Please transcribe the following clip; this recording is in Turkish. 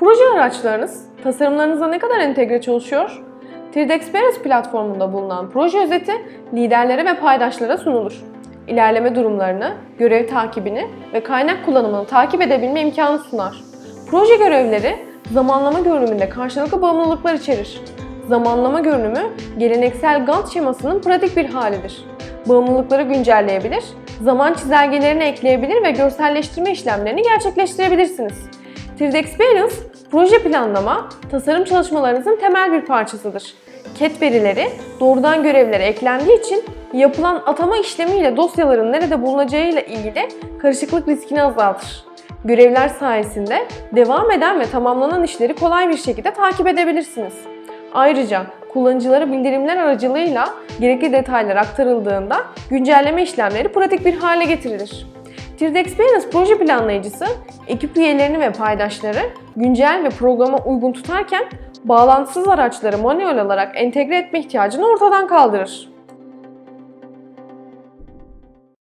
Proje araçlarınız tasarımlarınıza ne kadar entegre çalışıyor? 3D Experience platformunda bulunan proje özeti liderlere ve paydaşlara sunulur. İlerleme durumlarını, görev takibini ve kaynak kullanımını takip edebilme imkanı sunar. Proje görevleri zamanlama görünümünde karşılıklı bağımlılıklar içerir. Zamanlama görünümü geleneksel Gantt şemasının pratik bir halidir. Bağımlılıkları güncelleyebilir, zaman çizelgelerini ekleyebilir ve görselleştirme işlemlerini gerçekleştirebilirsiniz. 3D Experience, proje planlama, tasarım çalışmalarınızın temel bir parçasıdır. CAD verileri doğrudan görevlere eklendiği için yapılan atama işlemiyle dosyaların nerede bulunacağıyla ilgili karışıklık riskini azaltır. Görevler sayesinde devam eden ve tamamlanan işleri kolay bir şekilde takip edebilirsiniz. Ayrıca kullanıcılara bildirimler aracılığıyla gerekli detaylar aktarıldığında güncelleme işlemleri pratik bir hale getirilir. 3D Experience proje planlayıcısı, ekip üyelerini ve paydaşları güncel ve programa uygun tutarken bağlantısız araçları manuel olarak entegre etme ihtiyacını ortadan kaldırır.